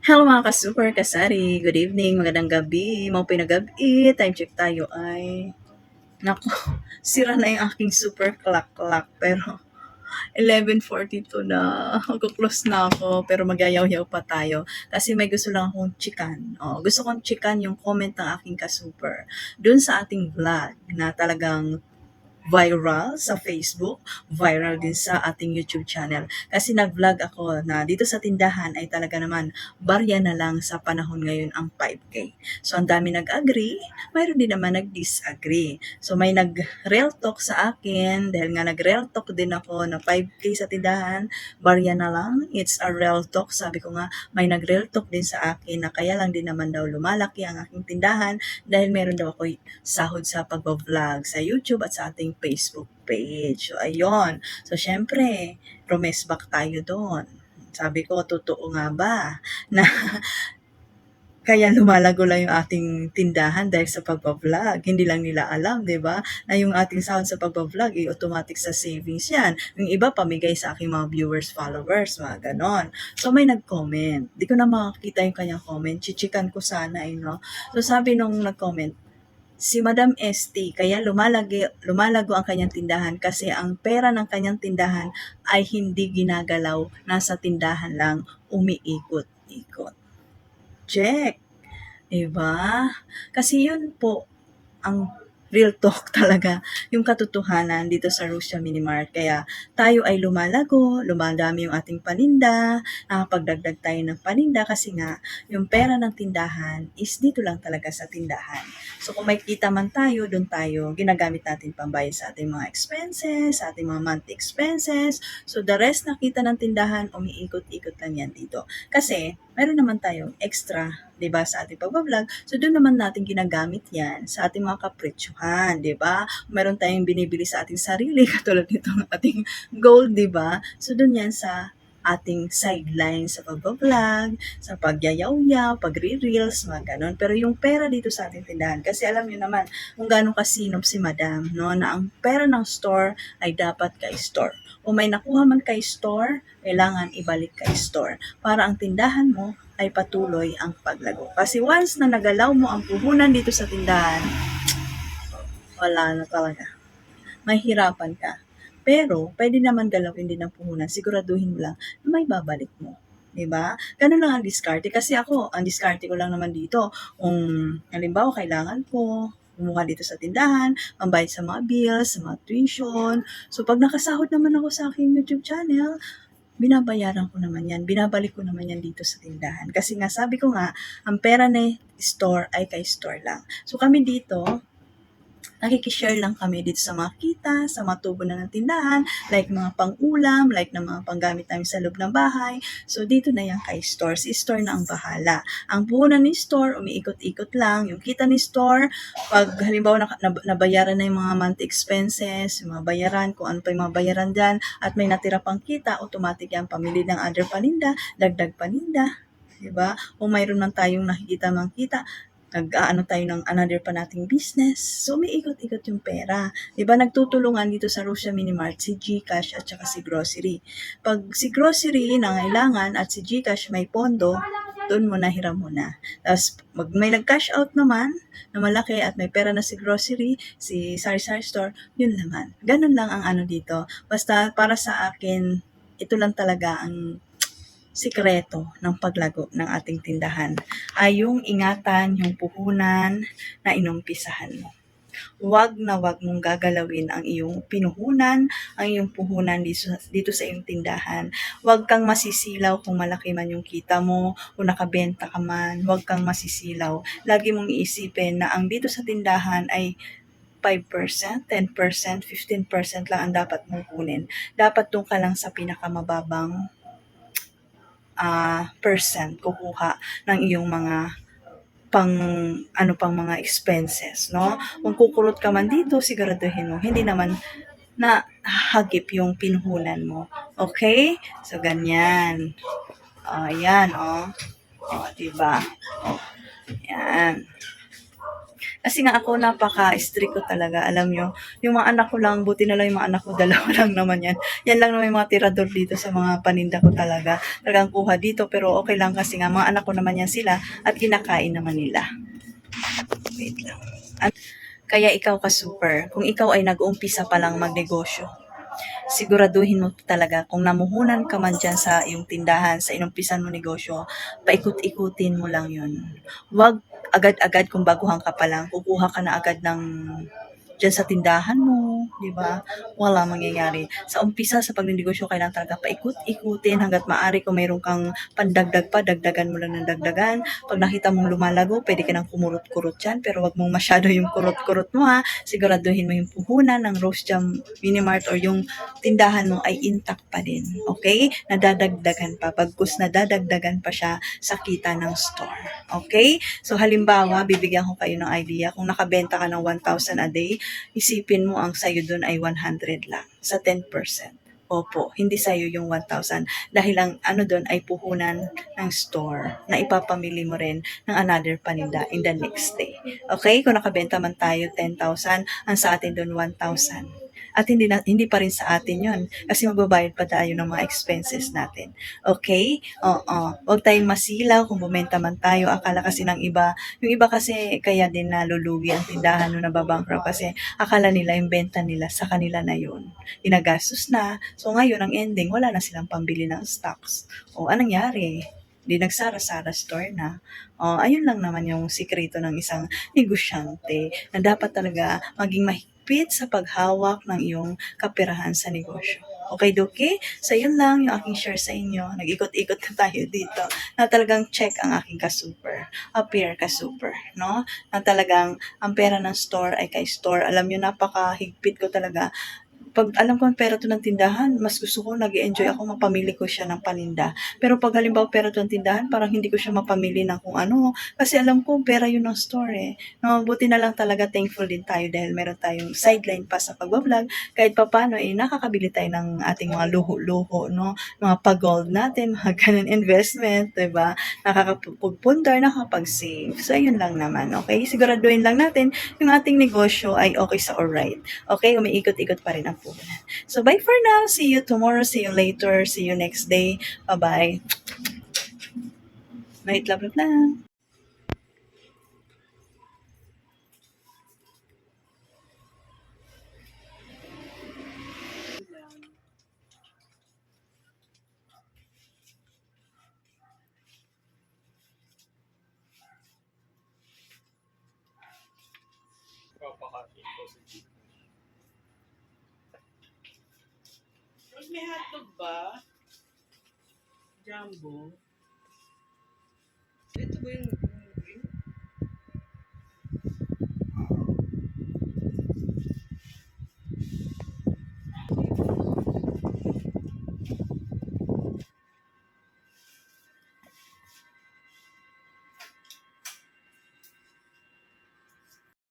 Hello mga ka-super kasari. Good evening, magandang gabi. Mga pinagabi, time check tayo ay... Nako, sira na yung aking super clock-clock. Pero 11.42 na. Magkuklose na ako. Pero magyayaw-yaw pa tayo. Kasi may gusto lang akong chikan. Oh, gusto kong chikan yung comment ng aking ka-super. Doon sa ating vlog na talagang viral sa Facebook, viral din sa ating YouTube channel. Kasi nag-vlog ako na dito sa tindahan ay talaga naman barya na lang sa panahon ngayon ang 5K. So ang dami nag-agree, mayroon din naman nag-disagree. So may nag-real talk sa akin dahil nga nag-real talk din ako na 5K sa tindahan, barya na lang. It's a real talk. Sabi ko nga, may nag-real talk din sa akin na kaya lang din naman daw lumalaki ang aking tindahan dahil meron daw ako sahod sa pag-vlog sa YouTube at sa ating Facebook page. So, ayun. So, syempre, promise back tayo doon. Sabi ko, totoo nga ba na kaya lumalago lang yung ating tindahan dahil sa pagbablog. Hindi lang nila alam, di ba? Na yung ating sahod sa pagbablog, ay automatic sa savings yan. Yung iba, pamigay sa aking mga viewers, followers, mga ganon. So, may nag-comment. Di ko na makakita yung kanyang comment. Chichikan ko sana, eh, no? So, sabi nung nag-comment, si Madam ST, kaya lumalagi, lumalago ang kanyang tindahan kasi ang pera ng kanyang tindahan ay hindi ginagalaw, nasa tindahan lang, umiikot-ikot. Check. Diba? Kasi yun po ang real talk talaga, yung katotohanan dito sa Russia Minimart. Kaya tayo ay lumalago, lumadami yung ating paninda, nakapagdagdag tayo ng paninda kasi nga yung pera ng tindahan is dito lang talaga sa tindahan. So kung may kita man tayo, doon tayo, ginagamit natin pambayad sa ating mga expenses, sa ating mga monthly expenses. So the rest na kita ng tindahan, umiikot-ikot lang yan dito. Kasi meron naman tayong extra 'di ba, sa ating pagbablog. So doon naman natin ginagamit 'yan sa ating mga kapritsyohan, 'di ba? Meron tayong binibili sa ating sarili katulad nitong ating gold, 'di ba? So doon 'yan sa ating sideline sa pagbablog, sa pagyayaw-yaw, pagre-reels, mga ganon. Pero yung pera dito sa ating tindahan, kasi alam niyo naman kung gaano kasinop si madam, no, na ang pera ng store ay dapat kay store. Kung may nakuha man kay store, kailangan ibalik kay store para ang tindahan mo ay patuloy ang paglago. Kasi once na nagalaw mo ang puhunan dito sa tindahan, wala na talaga. Mahirapan ka. Pero, pwede naman galawin din ang puhunan. Siguraduhin mo lang na may babalik mo. 'di ba? Ganun lang ang diskarte kasi ako, ang diskarte ko lang naman dito, kung halimbawa kailangan ko kumuha dito sa tindahan, pambayad sa mga bills, sa mga tuition. So pag nakasahod naman ako sa aking YouTube channel, binabayaran ko naman yan, binabalik ko naman yan dito sa tindahan. Kasi nga sabi ko nga, ang pera na store ay kay store lang. So kami dito, nakikishare lang kami dito sa mga kita, sa mga tubo na ng tindahan, like mga pang-ulam, like na mga panggamit namin sa loob ng bahay. So, dito na yan kay store. Si store na ang bahala. Ang puhunan ni store, umiikot-ikot lang. Yung kita ni store, pag halimbawa nab- nabayaran na yung mga monthly expenses, yung mga bayaran, kung ano pa yung mga bayaran dyan, at may natira pang kita, automatic yan pamili ng other paninda, dagdag paninda. Diba? Kung mayroon man tayong nakikita mang kita, nag-aano tayo ng another pa nating business. So, may ikot-ikot yung pera. Ba nagtutulungan dito sa Russia Minimart si Gcash at saka si Grocery. Pag si Grocery nangailangan at si Gcash may pondo, doon mo na hiram mo na. Tapos, mag, may nag-cash out naman na malaki at may pera na si grocery, si sari-sari store, yun naman. Ganun lang ang ano dito. Basta para sa akin, ito lang talaga ang sikreto ng paglago ng ating tindahan ay yung ingatan, yung puhunan na inumpisahan mo. Huwag na huwag mong gagalawin ang iyong pinuhunan, ang iyong puhunan dito, dito sa iyong tindahan. Huwag kang masisilaw kung malaki man yung kita mo, o nakabenta ka man, huwag kang masisilaw. Lagi mong iisipin na ang dito sa tindahan ay 5%, 10%, 15% lang ang dapat mong kunin. Dapat doon ka lang sa pinakamababang uh, percent kukuha ng iyong mga pang ano pang mga expenses, no? Kung kukulot ka man dito, siguraduhin mo hindi naman na hagip yung pinuhunan mo. Okay? So ganyan. Oh, ayan, oh. Oh, 'di ba? Yan. Kasi nga ako napaka-strict ko talaga, alam nyo. Yung mga anak ko lang, buti na lang yung mga anak ko, dalawa lang naman yan. Yan lang naman yung mga tirador dito sa mga paninda ko talaga. Talagang kuha dito, pero okay lang kasi nga, mga anak ko naman yan sila at kinakain naman nila. Wait lang. At, kaya ikaw ka super, kung ikaw ay nag-uumpisa pa lang magnegosyo, siguraduhin mo talaga kung namuhunan ka man dyan sa iyong tindahan, sa inumpisan mo negosyo, paikot-ikutin mo lang yun. Huwag agad-agad kung baguhan ka pa lang, kukuha ka na agad ng dyan sa tindahan mo, di ba? Wala mangyayari. Sa umpisa, sa pagnegosyo, kailangan talaga paikot-ikutin hanggat maaari kung mayroon kang pandagdag pa, dagdagan mo lang ng dagdagan. Pag nakita mong lumalago, pwede ka nang kumurot-kurot dyan, pero wag mong masyado yung kurot-kurot mo ha. Siguraduhin mo yung puhunan ng Rose Jam Minimart or yung tindahan mo ay intact pa din. Okay? Nadadagdagan pa. Pagkus nadadagdagan pa siya sa kita ng store. Okay? So halimbawa, bibigyan ko kayo ng idea. Kung nakabenta ka ng 1,000 a day, isipin mo ang sayo doon ay 100 lang sa 10%. Opo, hindi sa'yo yung 1,000 dahil ang ano doon ay puhunan ng store na ipapamili mo rin ng another paninda in the next day. Okay? Kung nakabenta man tayo 10,000, ang sa atin doon 1,000. At hindi, na, hindi pa rin sa atin yon kasi magbabayad pa tayo ng mga expenses natin. Okay? Oo. Huwag tayong masilaw kung bumenta man tayo. Akala kasi ng iba, yung iba kasi kaya din nalulugi ang tindahan nung nababankrupt kasi akala nila yung benta nila sa kanila na yun. Ginagastos na. So ngayon, ang ending, wala na silang pambili ng stocks. O anong nangyari? Di nagsara-sara store na. O, ayun lang naman yung sikreto ng isang negosyante na dapat talaga maging mahigpit sa paghawak ng iyong kapirahan sa negosyo. Okay, Doki? So, yun lang yung aking share sa inyo. Nag-ikot-ikot na tayo dito na talagang check ang aking ka-super. Appear ka-super, no? Na talagang ang pera ng store ay kay store. Alam nyo, napakahigpit ko talaga pag alam ko ang pera to ng tindahan, mas gusto ko, nag enjoy ako, mapamili ko siya ng paninda. Pero pag halimbawa pera to ng tindahan, parang hindi ko siya mapamili ng kung ano. Kasi alam ko, pera yun ng store eh. No, buti na lang talaga thankful din tayo dahil meron tayong sideline pa sa pagbablog. Kahit pa paano, eh, nakakabili tayo ng ating mga luho-luho, no? Mga pag-gold natin, mga ganun investment, ba? Nakakapagpundar, nakakapag-save. So, ayun lang naman, okay? Siguraduhin lang natin yung ating negosyo ay okay sa alright. Okay, umiikot-ikot pa rin ang puhunan. So, bye for now. See you tomorrow. See you later. See you next day. Bye-bye. Night love, love lang. Papakain ko si Chico. Tapos may hotdog ba? Jumbo? Ito ba yung